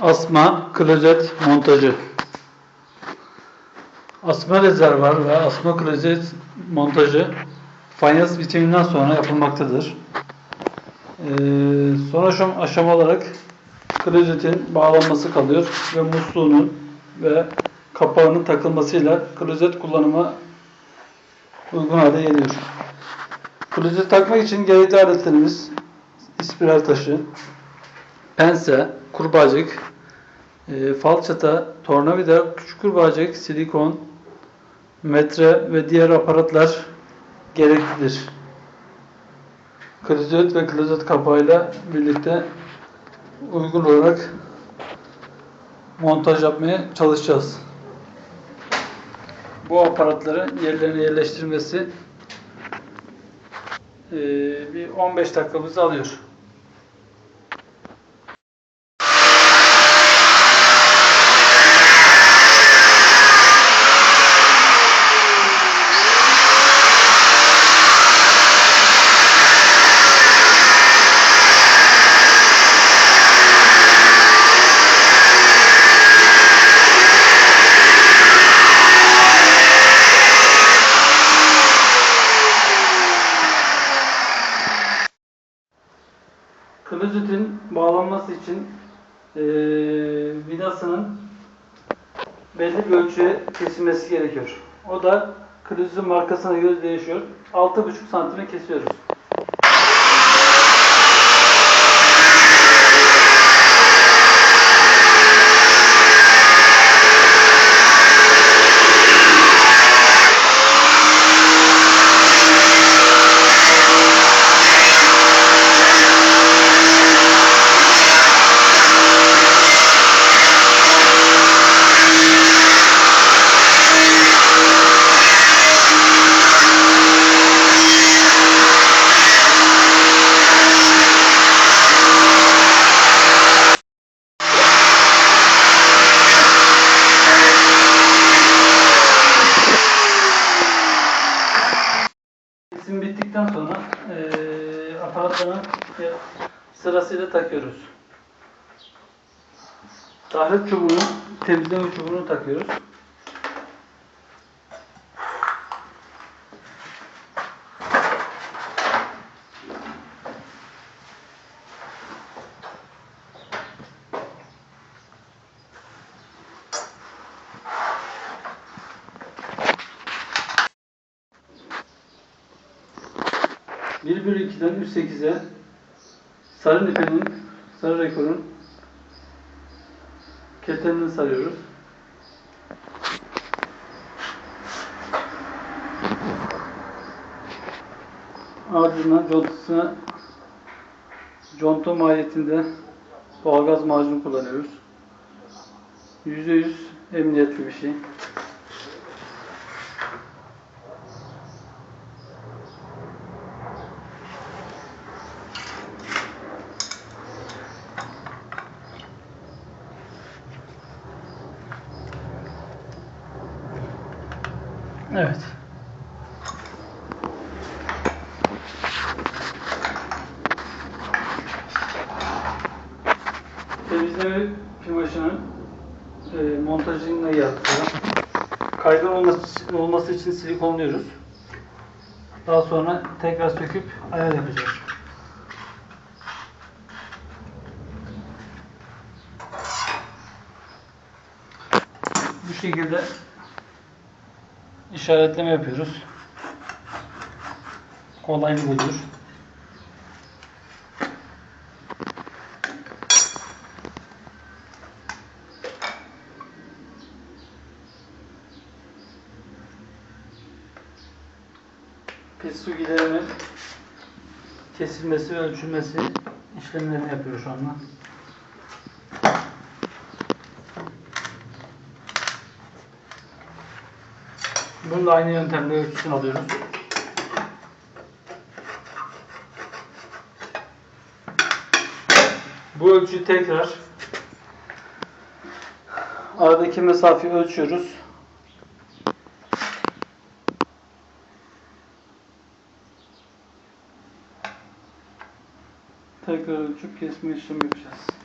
Asma klozet montajı. Asma rezervuar ve asma klozet montajı fayans bitiminden sonra yapılmaktadır. Ee, son aşam, aşama olarak klozetin bağlanması kalıyor ve musluğunun ve kapağının takılmasıyla klozet kullanıma uygun hale geliyor. Klozet takmak için gerekli aletlerimiz ispiral taşı, pense, kurbağacık, e, falçata, tornavida, küçük kurbağacık, silikon, metre ve diğer aparatlar gereklidir. Klozet ve klozet kapağıyla birlikte uygun olarak montaj yapmaya çalışacağız. Bu aparatları yerlerine yerleştirmesi e, bir 15 dakikamızı alıyor. Klozetin bağlanması için eee vidasının belli bir ölçüye kesilmesi gerekiyor. O da klozetin markasına göre değişiyor. 6,5 santime kesiyoruz. Sırasıyla takıyoruz. Tahrip çubuğunu, temizleme çubuğunu takıyoruz. Bir bölü 2'den 3.8'e sarı nipenin, sarı rekorun ketenini sarıyoruz. Ardından contasına conta maliyetinde doğalgaz macunu kullanıyoruz. %100 emniyetli bir şey. Evet. Temizleme pimaşının e, montajını yaptı. Kaygan olması, olması için silikonluyoruz. Daha sonra tekrar söküp ayar yapacağız. Bu şekilde işaretleme yapıyoruz. Kolaylık olur. Pis su giderinin kesilmesi ve ölçülmesi işlemlerini yapıyoruz şu anda. Bunu da aynı yöntemle ölçüsünü alıyoruz. Bu ölçüyü tekrar aradaki mesafeyi ölçüyoruz. Tekrar ölçüp kesme işlemi yapacağız.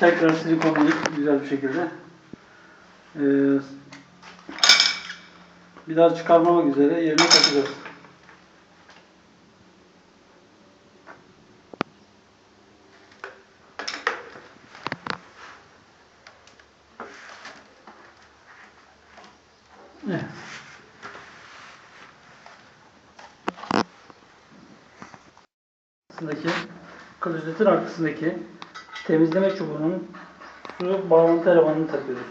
Tekrar silikonlayıp güzel bir şekilde ee, bir daha çıkarmamak üzere yerine takacağız. Arkasındaki klozetin arkasındaki temizleme çubuğunun su bağlantı elemanını takıyoruz.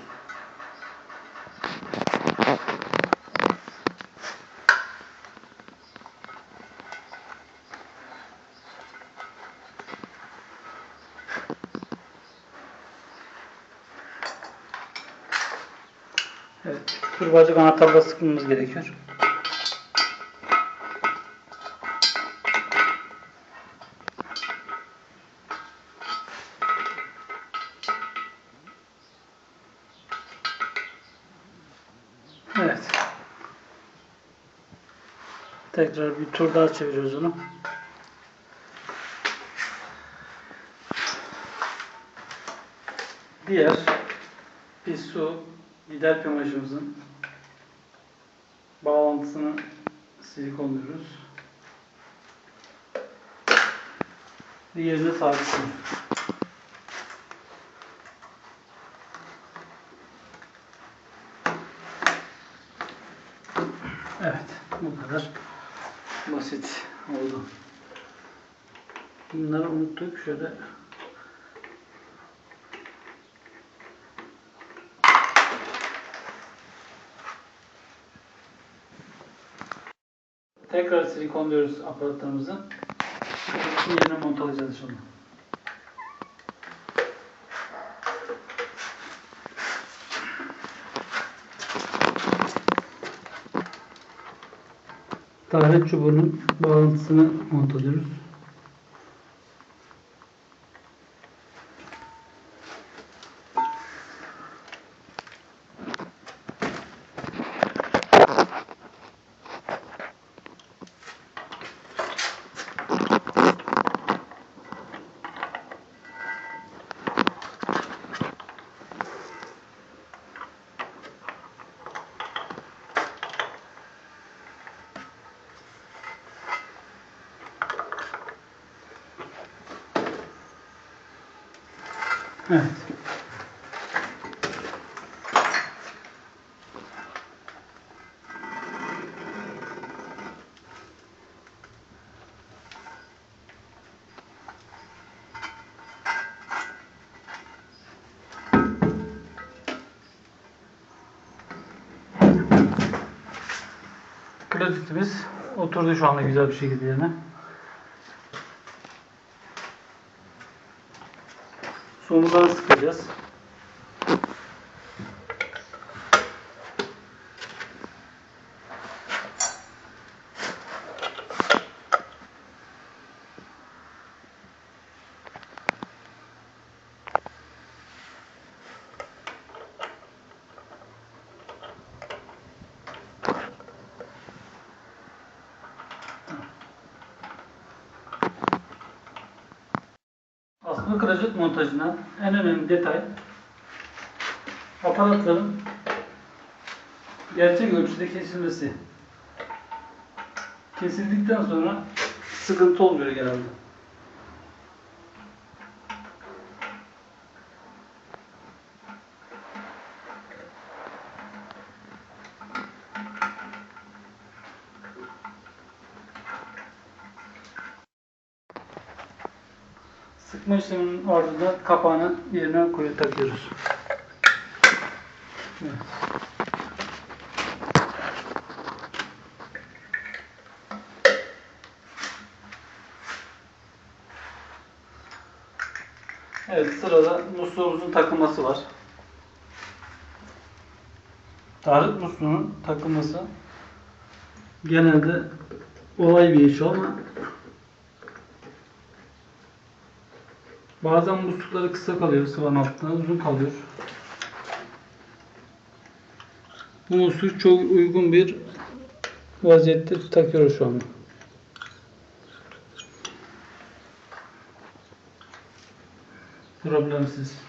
Evet, turbacık anahtarla sıkmamız gerekiyor. Evet. Tekrar bir tur daha çeviriyoruz onu. Diğer pis su gider pimajımızın bağlantısını silikonluyoruz. Diğerine sabitliyoruz. Evet, bu kadar oldu. Bunları unuttuk. Şöyle tekrar silikonluyoruz aparatlarımızı. Şimdi yerine montalayacağız inşallah. Taharet çubuğunun bağlantısını montalıyoruz. Evet. Klozetimiz oturdu şu anda güzel bir şekilde yerine. Somuları sıkacağız. Klozet montajında en önemli detay aparatların gerçek ölçüde kesilmesi. Kesildikten sonra sıkıntı olmuyor genelde. İşleminin ardından kapağını yerine koyup takıyoruz. Evet. Evet sırada musluğumuzun takılması var. Tarık musluğunun takılması genelde olay bir iş ama Bazen muslukları kısa kalıyor sıvanın altında, uzun kalıyor. Bu musluk çok uygun bir vaziyette takıyoruz şu anda. Problemsiz.